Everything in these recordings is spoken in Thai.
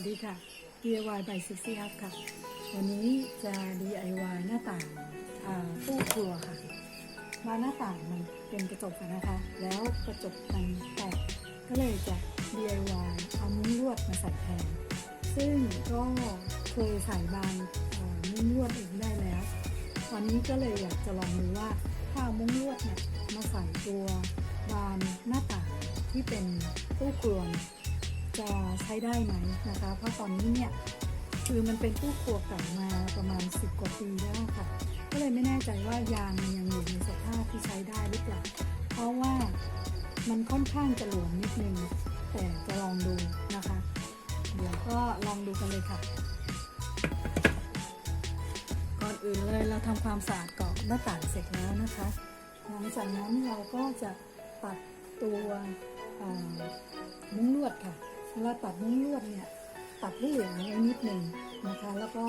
วัสดีค่ะ DIY by 60 Up ค่ะ วันนี้จะ DIY หน้าต่างตู้ครัวค่ะบานหน้าต่างมันเป็นกระจกนะคะ แล้วกระจกมันแตก ก็เลยจะ DIY เอามุ้งลวดมาใส่แทน ซึ่งก็เคยใส่บานมุ้งลวดเองได้แล้ว วันนี้ก็เลยอยากจะลองดูว่าถ้าเอามุ้งลวดเนี่ยมาใส่ตัวบานหน้าต่างที่เป็นตู้ครัวเนี่ย จะใช้ได้ไหมนะคะ เพราะตอนนี้เนี่ยคือมันเป็นตู้ครัวเก่ามาประมาณ 10 กว่าปีแล้วค่ะ ก็เลยไม่แน่ใจว่ายางมันยังอยู่ในสภาพที่ใช้ได้หรือเปล่า เพราะว่ามันค่อนข้างจะหลวมนิดนึง แต่จะลองดูนะคะ เดี๋ยวก็ลองดูกันเลยค่ะ ก่อนอื่นเลยเราทำความสะอาดกรอบหน้าต่างเสร็จแล้วนะคะหลังจากนั้นเราก็จะตัดตัวมุ้งลวดค่ะ เวลาตัดมุ้งลวดเนี่ยตัดให้เหลือไว้นิดหนึ่งนะคะ แล้วก็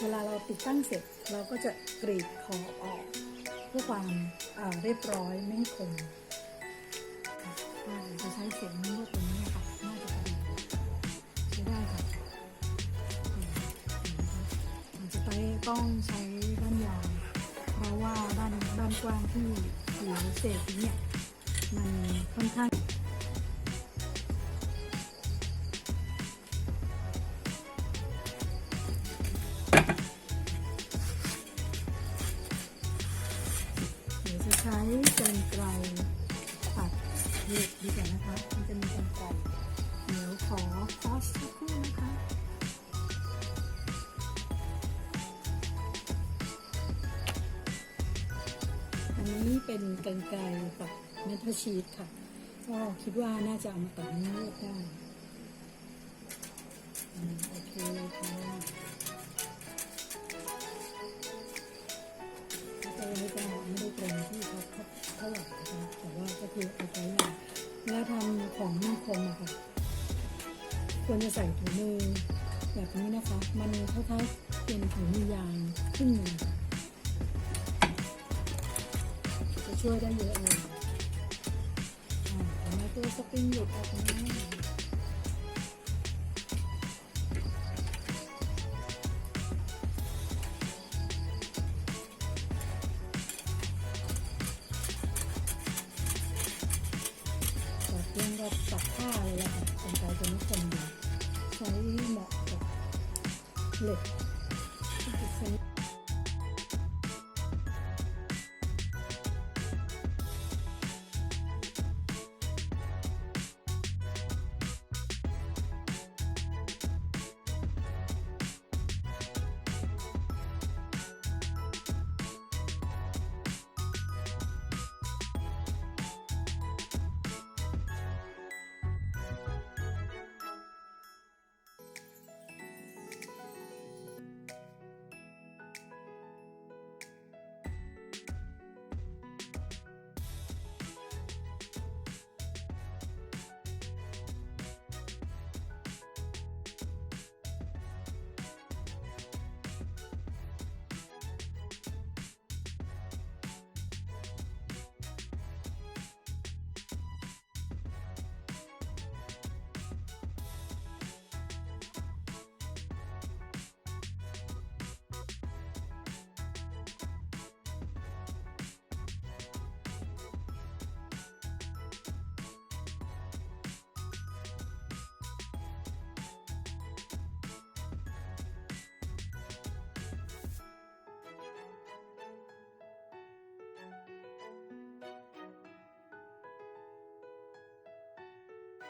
เวลาเราติดตั้งเสร็จเราก็จะกรีดขอบออก เพื่อความเรียบร้อยไม่ให้คมค่ะอ่าเดี๋ยวจะใช้เสียงมุ้งลวดตัวนี้นะคะน่าจะดีใช้ได้ค่ะอาจจะไปต้องใช้ด้านยาวเพราะว่าด้านด้านกว้างที่เหลือเศษนี้เนี่ยมันค่อนข้าง ขอคอสสักครู่นะคะอันนี้เป็นกันไกลกับเมทัลชีตค่ะ ก็คิดว่าน่าจะเอามาตัดเนื้อเลือดได้ ควรจะใส่ถุงมือแบบนี้นะคะ มันคล้ายๆเป็นถุงมือยางครึ่งหนึ่งจะช่วยได้เยอะเลยอ่าเห็นไมตัวสปริงหลุดออกมาตัดเรื่องก็ตัดผ้า เ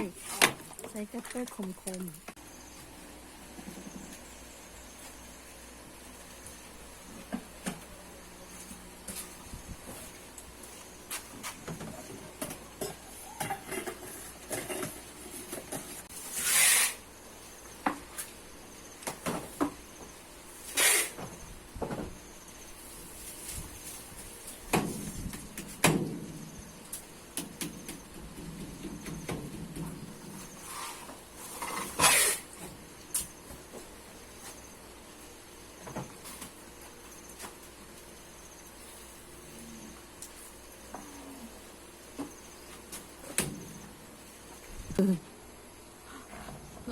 ย ใช้คัตเตอร์คม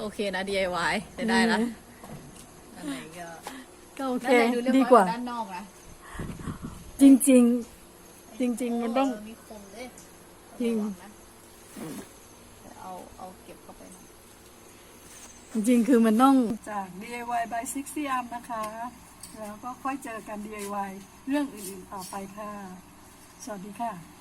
โอเคนะ DIY จะได้ละอันไหนก็ก็โอเค ด้านในดูเรียบร้อยดีกว่า ด้านนอกนะจริงๆ จริง ๆ มันต้อง เมีคมด้วยจริง ระวันะเดี๋ยวเอาเอาเก็บเข้าไปหน่อยจริงๆ คือมันต้อง จาก DIY by 60 arm นะคะ แล้วก็ค่อยเจอกัน DIY เรื่องอื่นๆต่อไปค่ะ สวัสดีค่ะ